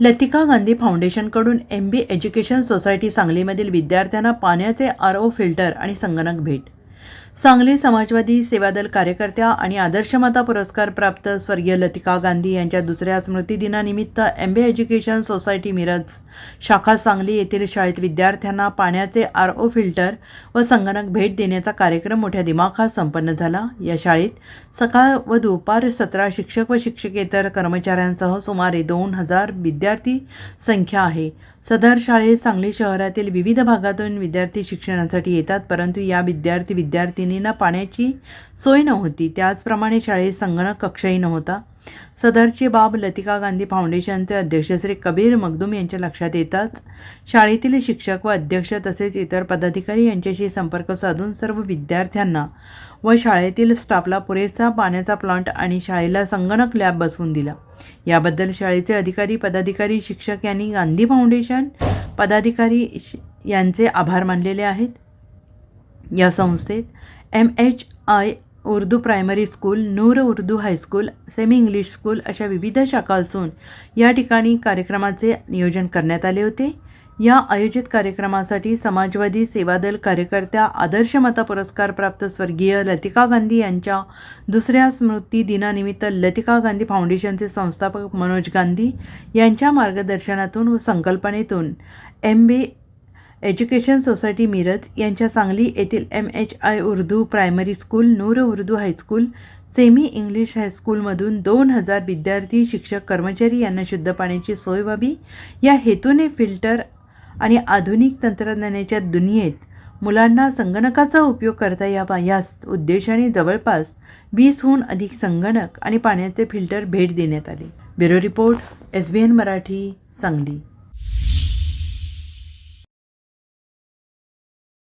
लतिका गांधी फाउंडेशनकडून M B education society सांगलीमधील विद्यार्थ्यांना पाण्याचे आर ओ फिल्टर आणि संगणक भेट. सांगली समाजवादी सेवादल कार्यकर्त्या आणि आदर्शमाता पुरस्कार प्राप्त स्वर्गीय लतिका गांधी यांच्या दुसऱ्या स्मृतिदिनानिमित्त M B education society Miraj शाखा सांगली येथील शाळेत विद्यार्थ्यांना पाण्याचे आर ओ फिल्टर व संगणक भेट देण्याचा कार्यक्रम मोठ्या दिमाखात संपन्न झाला. या शाळेत सकाळ व दुपार सतरा शिक्षक व शिक्षकेतर कर्मचाऱ्यांसह सुमारे दोन हजार विद्यार्थी संख्या आहे. सदर शाळेत सांगली शहरातील विविध भागातून विद्यार्थी शिक्षणासाठी येतात परंतु या विद्यार्थी विद्यार्थी विद्यार्थिनींना पाण्याची सोय नव्हती. त्याचप्रमाणे शाळेत संगणक कक्षही नव्हता. सदरची बाब लतिका गांधी फाउंडेशनचे अध्यक्ष श्री कबीर मगदूम यांच्या लक्षात येताच शाळेतील शिक्षक व अध्यक्ष तसेच इतर पदाधिकारी यांच्याशी संपर्क साधून सर्व विद्यार्थ्यांना व शाळेतील स्टाफला पुरेसा पाण्याचा प्लांट आणि शाळेला संगणक लॅब बसवून दिला. याबद्दल शाळेचे अधिकारी पदाधिकारी शिक्षक यांनी गांधी फाउंडेशन पदाधिकारी यांचे आभार मानलेले आहेत. या संस्थेत M H I Urdu primary school Noor Urdu high school semi English school अशा विविध शाखा असून या ठिकाणी कार्यक्रमाचे नियोजन करण्यात आले होते. या आयोजित कार्यक्रमासाठी समाजवादी सेवादल कार्यकर्त्या आदर्श मता पुरस्कार प्राप्त स्वर्गीय लतिका गांधी यांच्या दुसऱ्या स्मृती दिनानिमित्त लतिका गांधी फाउंडेशनचे संस्थापक मनोज गांधी यांच्या मार्गदर्शनातून व संकल्पनेतून M B education society Miraj यांच्या सांगली येथील M H I Urdu primary school Noor Urdu high school semi English हायस्कूलमधून दोन हजार विद्यार्थी शिक्षक कर्मचारी यांना शुद्ध पाण्याची सोय व्हावी. या हेतूने फिल्टर आणि आधुनिक तंत्रज्ञानाच्या दुनियेत मुलांना संगणकाचा उपयोग करता यावा या उद्देशाने जवळपास वीसहून अधिक संगणक आणि पाण्याचे फिल्टर भेट देण्यात आले. Bureau report S B N Marathi Sangli.